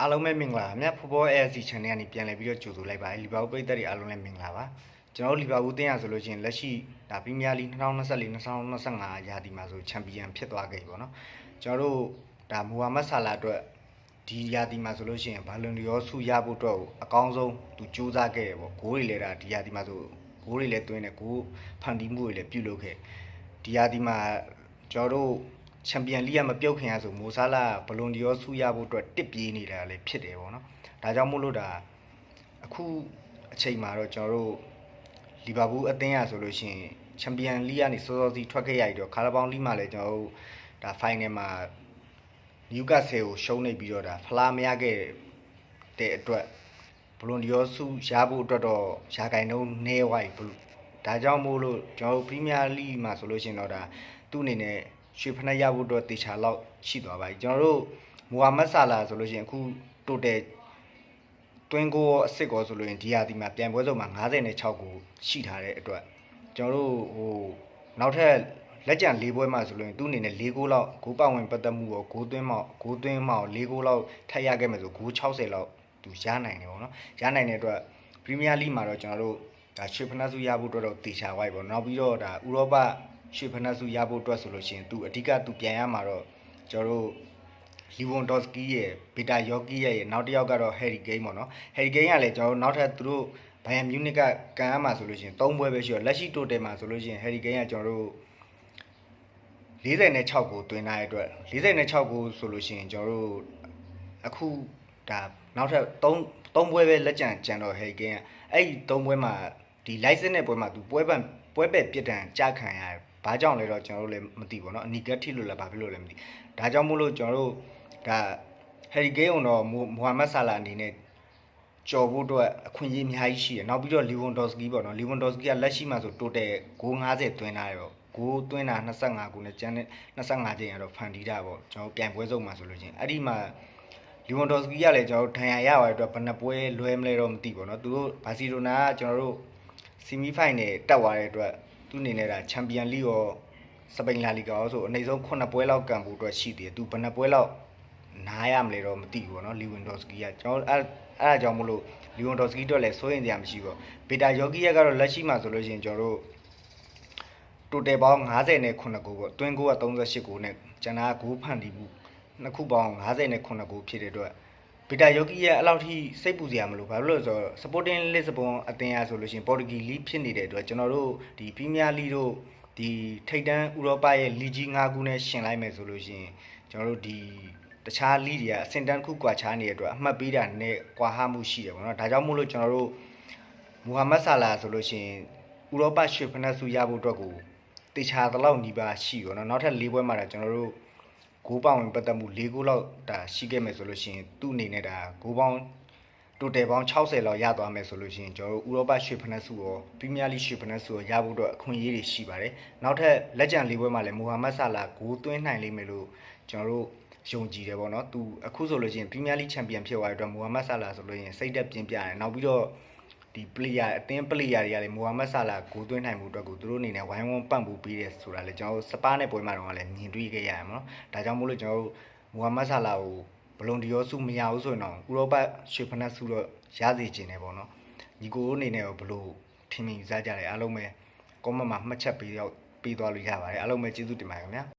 အားလုံးပဲမင်္ဂလာပါမြတ်ဖူဘော AFC channel ကနေပြန်လည်ပြီးတော့ကြိုဆိုလိုက်ပါတယ်လီဗာပူးပရိသတ်တွေအားလုံးလည်းမင်္ဂလာပါကျွန်တော်တို့လီဗာပူးတင်းရဆိုလို့ရှိရင်လက်ရှိဒါပရီးမီးယားလိ2024 2025ရာသီမှာဆိုချန်ပီယံဖြစ်သွားခဲ့ပြီပေါ့နော်ကျွန်တော်တို့ဒါမူဟာမက်ဆာလာအတွက်ဒီရာသီမှာဆိုလို့ရှိရင်ဘာလွန်ဒီရောဆုရဖို့အတွက်ကိုအကောင်းဆုံးသူစူးစမ်းခဲ့တယ်ပေါ့ဂိုးတွေလည်းဒါဒီရာသီမှာဆိုဂိုးတွေလည်းတွင်းတယ်ဂိုးဖန်တီးမှုတွေလည်းပြုလုပ်ခဲ့ဒီရာသီမှာကျွန်တော်တို့ ချန်ပီယံလိကမပြုတ်ခင်ရဆိုမိုဆာလာဘလွန်ဒီယောဆူရဖို့အတွက်တစ်ပြေးနေတာလည်းဖြစ်တယ်ပေါ့နော်ဒါကြောင့်မို့လို့ဒါအခုအချိန်မှာတော့ကျွန်တော်တို့လီဗာပူးအသင်းရဆိုလို့ရှိရင်ချန်ပီယံလိကနေစောစောစီထွက်ခဲ့ရပြီးတော့ကာလာဘောင်လိမှာလည်းကျွန်တော်တို့ဒါဖိုင်နယ်မှာနျူကတ်ဆယ်ကိုရှုံးနေပြီးတော့ဒါဖလားမရခဲ့တဲ့အတွက်ဘလွန်ဒီယောဆူရဖို့အတွက်တော့ရာဂိုင်နှုန်းနည်းသွားပြီဘလူဒါကြောင့်မို့လို့ကျွန်တော်တို့ပရီးမီးယားလိမှာဆိုလို့ရှိရင်တော့ဒါသူ့အနေနဲ့ ရွှေဖနက်ရဖို့အတွက်တေချာလောက်ရှိသွားပါပြီကျွန်တော်တို့မူဟာမက်ဆာလာဆိုလို့ရှိရင်အခုတိုတယ်တွင်းကိုရောအစ်စ်ကောဆိုလို့ရင်ဒီဟာဒီမှာပြန်ပွဲစုံမှာ56ကိုရှိထားတဲ့အတွက်ကျွန်တော်တို့ဟိုနောက်ထပ်လက်ကျန်၄ပွဲမှာဆိုလို့ရင်သူ့အနေနဲ့၄ဂိုးလောက်ဂိုးပတ်ဝင်ပတ်သက်မှုရောဂိုးသွင်းမောက်ဂိုးသွင်းမောက်၄ဂိုးလောက်ထပ်ရခဲ့မယ်ဆိုဂိုး60လောက်သူရနိုင်တယ်ပေါ့နော်ရနိုင်တဲ့အတွက်ပရီးမီးယားလိမှာတော့ကျွန်တော်တို့ဒါရွှေဖနက်စုရဖို့အတွက်တော့တေချာဝိုက်ပေါ့နောက်ပြီးတော့ဒါဥရောပ ရွှေဖနက်စုရဖို့အတွက်ဆိုလို့ရှိရင်သူအဓိကသူပြန်ရမှာတော့ကျွန်တော်တို့လီဝွန်ဒေါ့စကီရဲ့ဗီတာယောဂီရဲ့နောက်တစ်ယောက်ကတော့ဟယ်ရီဂိမ်းပေါ့နော်ဟယ်ရီဂိမ်းကလည်းကျွန်တော်တို့နောက်ထပ်သူတို့ဘိုင်ယန်မြူနစ်ကကန်ရမှာဆိုလို့ရှိရင်၃ပွဲပဲရှိတော့လက်ရှိတိုတယ်မှာဆိုလို့ရှိရင်ဟယ်ရီဂိမ်းကကျွန်တော်တို့46ကိုတွင်ထားတဲ့အတွက်46ကိုဆိုလို့ရှိရင်ကျွန်တော်တို့အခုဒါနောက်ထပ်3 3ပွဲပဲလက်ကျန်ကျန်တော့ဟယ်ရီဂိမ်းကအဲ့ဒီ3ပွဲမှာဒီ license နဲ့ပွဲမှာသူပွဲပန်ပွဲပဲ့ပြစ်ဒဏ်ကြာခံရတယ် ဘာကြောင့်လဲတော့ကျွန်တော်တို့လည်းမသိဘူးเนาะအနီကက်ထိလို့လည်းဘာဖြစ်လို့လဲမသိဒါကြောင့်မို့လို့ကျွန်တော်တို့ဒါဟယ်ရီဂိန်းတော့မိုဟာမက်ဆာလာအနေနဲ့ကြော်ဖို့အတွက်အခွင့်အရေးအများကြီးရှိတယ်နောက်ပြီးတော့လီဝွန်ဒေါ့စကီပေါ့နော်လီဝွန်ဒေါ့စကီကလက်ရှိမှာဆိုတိုတယ်ဂိုး90သွင်းထားတယ်ပေါ့ဂိုးသွင်းတာ25ခုနဲ့ကျန်တဲ့25ချိန်ကတော့ဖန်တီးတာပေါ့ကျွန်တော်ပြန်ပွဲဆုံးမှာဆိုလို့ချင်းအဲ့ဒီမှာလီဝွန်ဒေါ့စကီကလည်းကျွန်တော်ဒဏ်ရာရသွားတဲ့အတွက်ဘယ်နှပွဲလွဲမလဲတော့မသိပေါ့နော်သူတို့ဘာစီလိုနာကကျွန်တော်တို့ဆီမီဖိုင်နယ်တက်သွားတဲ့အတွက် သူအနေနဲ့ဒါချန်ပီယံလိရောစပိန်လာလီဂါရောဆိုအနည်းဆုံး9ပွဲလောက်ကန်ဖို့အတွက်ရှိသေးတယ်သူဘယ်နှပွဲလောက်နားရမလဲတော့မသိဘူးပေါ့နော်လီဝင်ဒေါ့စကီကကျွန်တော်အဲ့အဲ့ဒါကြောင့်မလို့လီဝင်ဒေါ့စကီတော့လည်းစိုးရင်တရားမရှိဘူးဗီတာယောဂီရက်ကတော့လက်ရှိမှာဆိုလို့ရှိရင်ကျွန်တော်တို့တိုတယ်ပေါင်း90နဲ့9ကိုပေါ့တွင်းကိုက38ကိုနဲ့ကျန်တာက9ဖန်တီးမှုနှစ်ခုပေါင်း90နဲ့9ကိုဖြစ်တဲ့အတွက် ဗီတာယောဂီရဲ့အဲ့လောက်ထိစိတ်ပူစရာမလိုဘာလို့လဲဆိုတော့ Sporting Lisbon အသင်းအရဆိုလို့ရှိရင် Portuguese League ဖြစ်နေတဲ့အတွက်ကျွန်တော်တို့ဒီ Premier League တို့ဒီထိပ်တန်းဥရောပရဲ့လီကြီး၅ခုနဲ့ရှင်လိုက်မယ်ဆိုလို့ရှိရင်ကျွန်တော်တို့ဒီတခြားလီတွေကအဆင့်တန်းခုကွာခြားနေတဲ့အတွက်အမှတ်ပေးတာနဲ့ကွာဟမှုရှိတယ်ပေါ့နော်ဒါကြောင့်မို့လို့ကျွန်တော်တို့မူဟာမက်ဆာလာဆိုလို့ရှိရင်ဥရောပရွှေဖနက်စုရဖို့အတွက်ကိုတေချာတလောက်နီးပါးရှိရောနော်နောက်ထပ်၄ပွဲမှာတော့ကျွန်တော်တို့ ဂိုးပေါင်ဝင်ပတ်သက်မှု၄ဂိုးလောက်ဒါရှိခဲ့မယ်ဆိုလို့ရှိရင်သူ့အနေနဲ့ဒါဂိုးပေါင်းတိုတယ်ပေါင်း60လောက်ရသွားမယ်ဆိုလို့ရှိရင်ကျွန်တော်တို့ဥရောပရွှေဖနက်စုရောပရီးမီးယားလိရွှေဖနက်စုရောရဖို့အတွက်အခွင့်အရေးတွေရှိပါတယ်နောက်ထပ်လက်ကျန်၄ပွဲမှာလည်းမိုဟာမက်ဆာလာဂိုးသွင်းနိုင်လိမ့်မယ်လို့ကျွန်တော်တို့ယုံကြည်တယ်ပေါ့နော်သူအခုဆိုလို့ရှိရင်ပရီးမီးယားလိချန်ပီယံဖြစ်သွားတဲ့အတွက်မိုဟာမက်ဆာလာဆိုလို့ရှိရင်စိတ်သက်ပြင်းပြတယ်နောက်ပြီးတော့ ဒီ player အသင်း player တွေကလည်းမိုဟာမက်ဆာလာဂိုးသွင်းနိုင်မှုအတွက်ကိုသူတို့အနေနဲ့ဝိုင်းဝန်းပံ့ပိုးပေးတယ်ဆိုတာလေကျွန်တော်တို့စပါးနဲ့ပွဲမှာတော့လည်းမြင်တွေ့ခဲ့ရတယ်မနော်ဒါကြောင့်မို့လို့ကျွန်တော်တို့မိုဟာမက်ဆာလာကိုဘလွန်ဒီယောစုမရဘူးဆိုရင်တော့ဥရောပရွှေဖနက်စုတော့ရစေချင်တယ်ပေါ့နော်ညီကိုအနေနဲ့ရောဘလို့ထင်မြင်စားကြတယ်အားလုံးပဲ comment မှာမှတ်ချက်ပေးတော့ပေးသွားလို့ရပါတယ်အားလုံးပဲကျေးဇူးတင်ပါတယ်ခင်ဗျာ